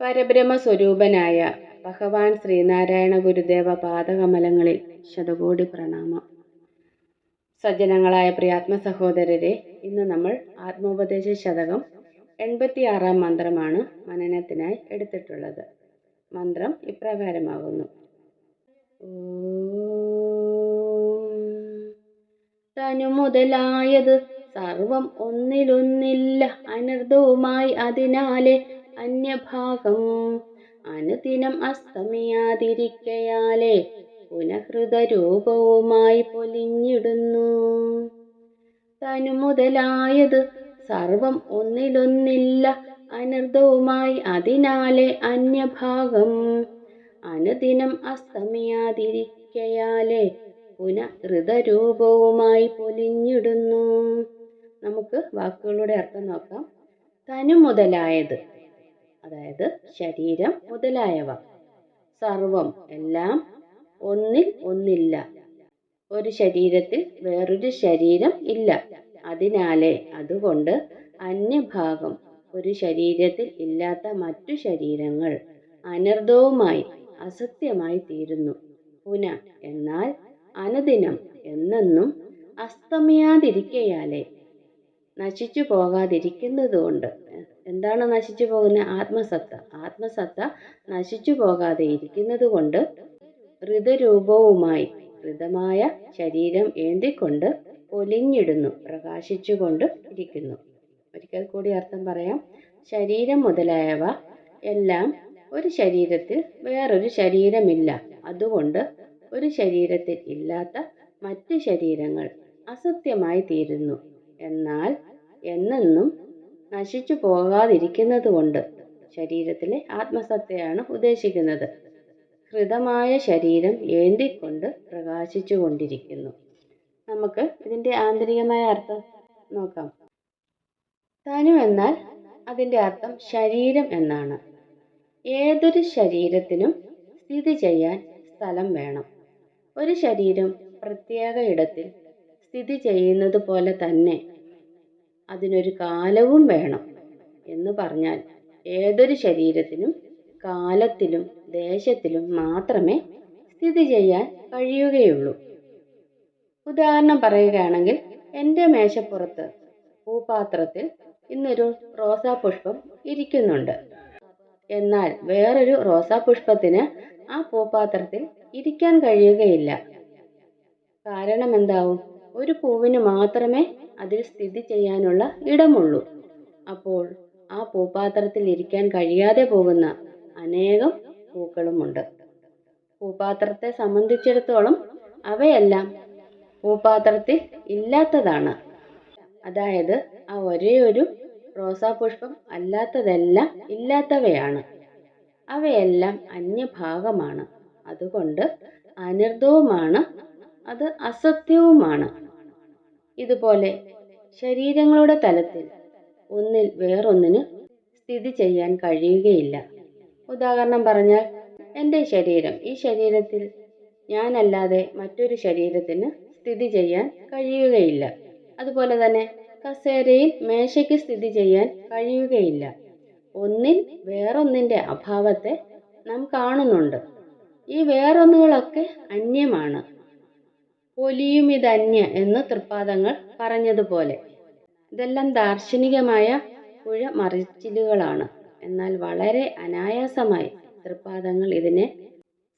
പരബ്രഹ്മസ്വരൂപനായ ഭഗവാൻ ശ്രീനാരായണ ഗുരുദേവ പാദകമലങ്ങളിൽ ശതകോടി പ്രണാമം. സജ്ജനങ്ങളായ പ്രിയാത്മ സഹോദരരെ ഇന്ന് നമ്മൾ ആത്മോപദേശ ശതകം എൺപത്തിയാറാം മന്ത്രമാണ് മനനത്തിനായി എടുത്തിട്ടുള്ളത്. മന്ത്രം ഇപ്രകാരമാകുന്നു. തനു മുതലായത് സർവം ഒന്നിലൊന്നില്ല അനർഥവുമായി അതിനാലെ അന്യഭാഗം. അനുദിനം അസ്തമിയാതിരിക്കയാലെ പുനഃഹൃതരൂപവുമായി പൊലിഞ്ഞിടുന്നു. തനു മുതലായത് സർവം ഒന്നിലൊന്നില്ല അനർഥവുമായി അതിനാലെ അന്യഭാഗം. അനുദിനം അസ്തമിയാതിരിക്കയാലെ പുനഃഹൃതരൂപവുമായി പൊലിഞ്ഞിടുന്നു. നമുക്ക് വാക്കുകളുടെ അർത്ഥം നോക്കാം. തനു മുതലായത് അതായത് ശരീരം മുതലായവ. സർവം എല്ലാം ഒന്നിൽ ഒന്നില്ല. ഒരു ശരീരത്തിൽ വേറൊരു ശരീരം ഇല്ല. അതിനാലെ അതുകൊണ്ട് അന്യഭാഗം ഒരു ശരീരത്തിൽ ഇല്ലാത്ത മറ്റു ശരീരങ്ങൾ അനർഥവുമായി അസത്യമായി തീരുന്നു. പുന എന്നാൽ അനുദിനം എന്നെന്നും അസ്തമിയാതിരിക്കയാലെ നശിച്ചു പോകാതിരിക്കുന്നതുകൊണ്ട്. എന്താണ് നശിച്ചു പോകുന്നത്? ആത്മസത്ത. ആത്മസത്ത നശിച്ചു പോകാതെ ഇരിക്കുന്നത് കൊണ്ട് ഋതരൂപവുമായി ഋതമായ ശരീരം ഏന്തിക്കൊണ്ട് പൊലിഞ്ഞിടുന്നു പ്രകാശിച്ചുകൊണ്ട് ഇരിക്കുന്നു. ഒരിക്കൽ കൂടി അർത്ഥം പറയാം. ശരീരം മുതലായവ എല്ലാം ഒരു ശരീരത്തിൽ വേറൊരു ശരീരമില്ല. അതുകൊണ്ട് ഒരു ശരീരത്തിൽ ഇല്ലാത്ത മറ്റ് ശരീരങ്ങൾ അസത്യമായി തീരുന്നു. എന്നാൽ എന്നെന്നും നശിച്ചു പോകാതിരിക്കുന്നത് കൊണ്ട് ശരീരത്തിലെ ആത്മസത്തയാണ് ഉദ്ദേശിക്കുന്നത്. കൃതമായ ശരീരം ഏന്തിക്കൊണ്ട് പ്രകാശിച്ചു കൊണ്ടിരിക്കുന്നു നമുക്ക് ഇതിന്റെ ആന്തരികമായ അർത്ഥം നോക്കാം. തനു എന്നാൽ അതിന്റെ അർത്ഥം ശരീരം എന്നാണ്. ഏതൊരു ശരീരത്തിനും സ്ഥിതി ചെയ്യാൻ സ്ഥലം വേണം. ഒരു ശരീരം പ്രത്യേക ഇടത്തിൽ സ്ഥിതി ചെയ്യുന്നത് പോലെ തന്നെ അതിനൊരു കാലവും വേണം എന്ന് പറഞ്ഞാൽ ഏതൊരു ശരീരത്തിനും കാലത്തിലും ദേശത്തിലും മാത്രമേ സ്ഥിതി ചെയ്യാൻ കഴിയുകയുള്ളൂ. ഉദാഹരണം പറയുകയാണെങ്കിൽ എന്റെ മേശപ്പുറത്ത് പൂപാത്രത്തിൽ ഇന്നൊരു റോസാപുഷ്പം ഇരിക്കുന്നുണ്ട്. എന്നാൽ വേറൊരു റോസാപുഷ്പത്തിന് ആ പൂപാത്രത്തിൽ ഇരിക്കാൻ കഴിയുകയില്ല. കാരണം എന്താവും? ഒരു പൂവിന് മാത്രമേ അതിൽ സ്ഥിതി ചെയ്യാനുള്ള ഇടമുള്ളൂ. അപ്പോൾ ആ പൂപാത്രത്തിൽ ഇരിക്കാൻ കഴിയാതെ പോകുന്ന അനേകം പൂക്കളുമുണ്ട്. പൂപാത്രത്തെ സംബന്ധിച്ചിടത്തോളം അവയെല്ലാം പൂപാത്രത്തിൽ ഇല്ലാത്തതാണ്. അതായത് ആ ഒരേ ഒരു റോസാപുഷ്പം അല്ലാത്തതെല്ലാം ഇല്ലാത്തവയാണ്. അവയെല്ലാം അന്യഭാഗമാണ്. അതുകൊണ്ട് അനർഥവുമാണ് അത് അസത്യവുമാണ്. ഇതുപോലെ ശരീരങ്ങളുടെ തലത്തിൽ ഒന്നിൽ വേറൊന്നിന് സ്ഥിതി ചെയ്യാൻ കഴിയുകയില്ല. ഉദാഹരണം പറഞ്ഞാൽ എന്റെ ശരീരം ഈ ശരീരത്തിൽ ഞാനല്ലാതെ മറ്റൊരു ശരീരത്തിന് സ്ഥിതി ചെയ്യാൻ കഴിയുകയില്ല. അതുപോലെ തന്നെ കസേരയിൽ മേശയ്ക്ക് സ്ഥിതി ചെയ്യാൻ കഴിയുകയില്ല. ഒന്നിൽ വേറൊന്നിന്റെ അഭാവത്തെ നാം കാണുന്നുണ്ട്. ഈ വേറൊന്നുകളൊക്കെ അന്യമാണ്. പൊലിയുമിതന്യ എന്ന് തൃപ്പാദങ്ങൾ പറഞ്ഞതുപോലെ. ഇതെല്ലാം ദാർശനികമായ പുഴ മറിച്ചിലുകളാണ്. എന്നാൽ വളരെ അനായാസമായി തൃപ്പാദങ്ങൾ ഇതിനെ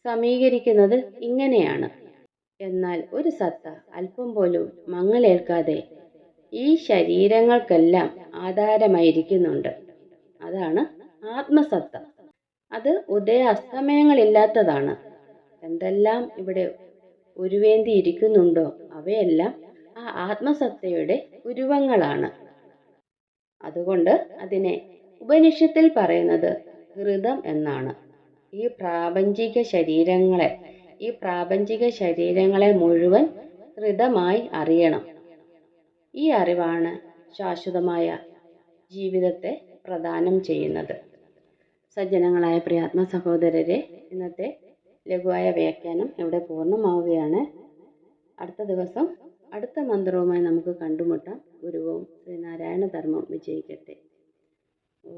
സമീകരിക്കുന്നത് ഇങ്ങനെയാണ്. എന്നാൽ ഒരു സത്ത അല്പം പോലും മങ്ങലേൽക്കാതെ ഈ ശരീരങ്ങൾക്കെല്ലാം ആധാരമായിരിക്കുന്നുണ്ട്. അതാണ് ആത്മസത്ത. അത് ഉദയ അസ്തമയങ്ങളില്ലാത്തതാണ് എന്തെല്ലാം ഇവിടെ ഉരുവേന്തിയിരിക്കുന്നുണ്ടോ അവയെല്ലാം ആ ആത്മസത്തയുടെ ഉരുവങ്ങളാണ്. അതുകൊണ്ട് അതിനെ ഉപനിഷത്തിൽ പറയുന്നത് ഹൃദം എന്നാണ്. ഈ പ്രാപഞ്ചിക ശരീരങ്ങളെ ഈ പ്രാപഞ്ചിക ശരീരങ്ങളെ മുഴുവൻ ഹൃദമായി അറിയണം. ഈ അറിവാണ് ശാശ്വതമായ ജീവിതത്തെ പ്രദാനം ചെയ്യുന്നത്. സജ്ജനങ്ങളായ പ്രിയാത്മ സഹോദരരെ ഇന്നത്തെ ലഘുവായ വ്യാഖ്യാനം ഇവിടെ പൂർണമാവുകയാണ്. അടുത്ത ദിവസം അടുത്ത മന്ത്രവുമായി നമുക്ക് കണ്ടുമുട്ടാം. ഗുരുവും ശ്രീനാരായണ ധർമ്മം വിജയിക്കട്ടെ. ഓ